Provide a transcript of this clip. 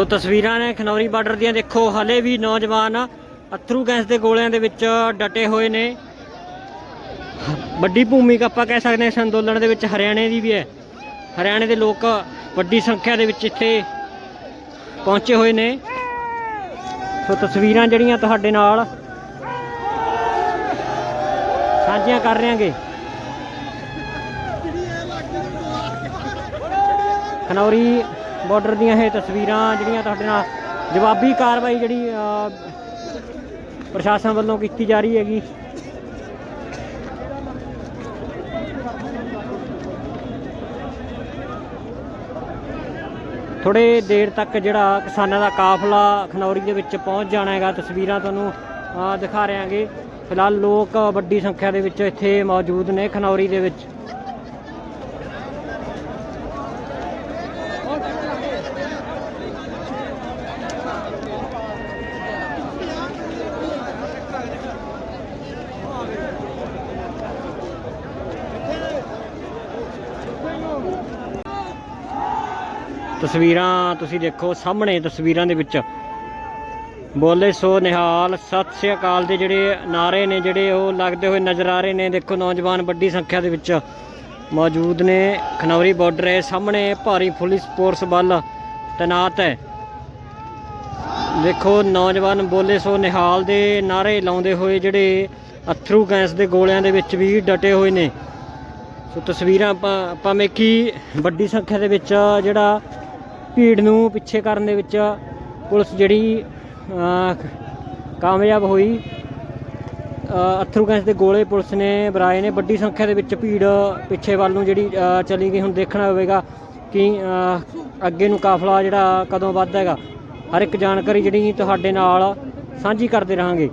ਸੋ ਤਸਵੀਰਾਂ ਨੇ ਖਨੌਰੀ ਬਾਰਡਰ ਦੀਆਂ। ਦੇਖੋ, ਹਲੇ ਵੀ ਨੌਜਵਾਨ ਅਥਰੂ ਗੈਸ ਦੇ ਗੋਲਿਆਂ ਦੇ ਵਿੱਚ ਡਟੇ ਹੋਏ ਨੇ। ਵੱਡੀ ਭੂਮਿਕਾ ਆਪਾਂ ਕਹਿ ਸਕਦੇ ਹਾਂ ਇਸ ਅੰਦੋਲਨ ਦੇ ਵਿੱਚ ਹਰਿਆਣੇ ਦੀ ਵੀ ਹੈ। ਹਰਿਆਣੇ ਦੇ ਲੋਕ ਵੱਡੀ ਸੰਖਿਆ ਦੇ ਵਿੱਚ ਇੱਥੇ ਪਹੁੰਚੇ ਹੋਏ ਨੇ। ਸੋ ਤਸਵੀਰਾਂ ਜਿਹੜੀਆਂ ਤੁਹਾਡੇ ਨਾਲ ਸਾਂਝੀਆਂ ਕਰ ਰਹੇ ਖਨੌਰੀ ਬਾਰਡਰ ਦੀਆਂ ਇਹ ਤਸਵੀਰਾਂ ਜਿਹੜੀਆਂ ਤੁਹਾਡੇ ਨਾਲ ਜਵਾਬੀ ਕਾਰਵਾਈ ਜਿਹੜੀ ਪ੍ਰਸ਼ਾਸਨ ਵੱਲੋਂ ਕੀਤੀ ਜਾ ਰਹੀ ਹੈਗੀ। ਥੋੜੇ ਦੇਰ ਤੱਕ ਜਿਹੜਾ ਕਿਸਾਨਾਂ ਦਾ ਕਾਫਲਾ ਖਨੌਰੀ ਦੇ ਵਿੱਚ ਪਹੁੰਚ ਜਾਣਾ ਹੈਗਾ, ਤਸਵੀਰਾਂ ਤੁਹਾਨੂੰ ਦਿਖਾ ਰਹੇ ਹਾਂਗੇ। ਫਿਲਹਾਲ ਲੋਕ ਵੱਡੀ ਸੰਖਿਆ ਦੇ ਵਿੱਚ ਇੱਥੇ ਮੌਜੂਦ ਨੇ ਖਨੌਰੀ ਦੇ ਵਿੱਚ। ਤਸਵੀਰਾਂ ਤੁਸੀਂ ਦੇਖੋ ਸਾਹਮਣੇ ਤਸਵੀਰਾਂ ਦੇ ਵਿੱਚ। ਬੋਲੇ ਸੋ ਨਿਹਾਲ, ਸਤਿ ਸ੍ਰੀ ਅਕਾਲ ਦੇ ਜਿਹੜੇ ਨਾਰੇ ਨੇ, ਜਿਹੜੇ ਉਹ ਲੱਗਦੇ ਹੋਏ ਨਜ਼ਰ ਆ ਰਹੇ ਨੇ। ਦੇਖੋ ਨੌਜਵਾਨ ਵੱਡੀ ਸੰਖਿਆ ਦੇ ਵਿੱਚ ਮੌਜੂਦ ਨੇ। ਖਨੌਰੀ ਬਾਰਡਰ ਹੈ, ਸਾਹਮਣੇ ਭਾਰੀ ਪੁਲਿਸ ਫੋਰਸ ਬਲ ਤੈਨਾਤ ਹੈ। ਦੇਖੋ ਨੌਜਵਾਨ ਬੋਲੇ ਸੋ ਨਿਹਾਲ ਦੇ ਨਾਰੇ ਲਾਉਂਦੇ ਹੋਏ ਜਿਹੜੇ ਅਥਰੂ ਗੈਸ ਦੇ ਗੋਲਿਆਂ ਦੇ ਵਿੱਚ ਵੀ ਡਟੇ ਹੋਏ ਨੇ। ਸੋ ਤਸਵੀਰਾਂ ਆਪਾਂ ਭਾਵੇਂ ਕਿ ਵੱਡੀ ਸੰਖਿਆ ਦੇ ਵਿੱਚ ਜਿਹੜਾ ਭੀੜ ਨੂੰ ਪਿੱਛੇ ਕਰਨ ਦੇ ਵਿੱਚ ਪੁਲਿਸ ਜਿਹੜੀ ਕਾਮਯਾਬ ਹੋਈ। ਅਹ, ਅਥਰੂ ਗੈਸ ਦੇ ਗੋਲੇ ਪੁਲਿਸ ਨੇ ਬਰਾਏ ਨੇ। ਵੱਡੀ ਸੰਖਿਆ ਦੇ ਵਿੱਚ ਭੀੜ ਪਿੱਛੇ ਵੱਲ ਨੂੰ ਜਿਹੜੀ ਚਲੀ ਗਈ। ਹੁਣ ਦੇਖਣਾ ਹੋਵੇਗਾ ਕਿ ਅੱਗੇ ਨੂੰ ਕਾਫਲਾ ਜਿਹੜਾ ਕਦੋਂ ਵੱਧਦਾ ਹੈਗਾ। ਹਰ ਇੱਕ ਜਾਣਕਾਰੀ ਜਿਹੜੀ ਤੁਹਾਡੇ ਨਾਲ ਸਾਂਝੀ ਕਰਦੇ ਰਹਾਂਗੇ।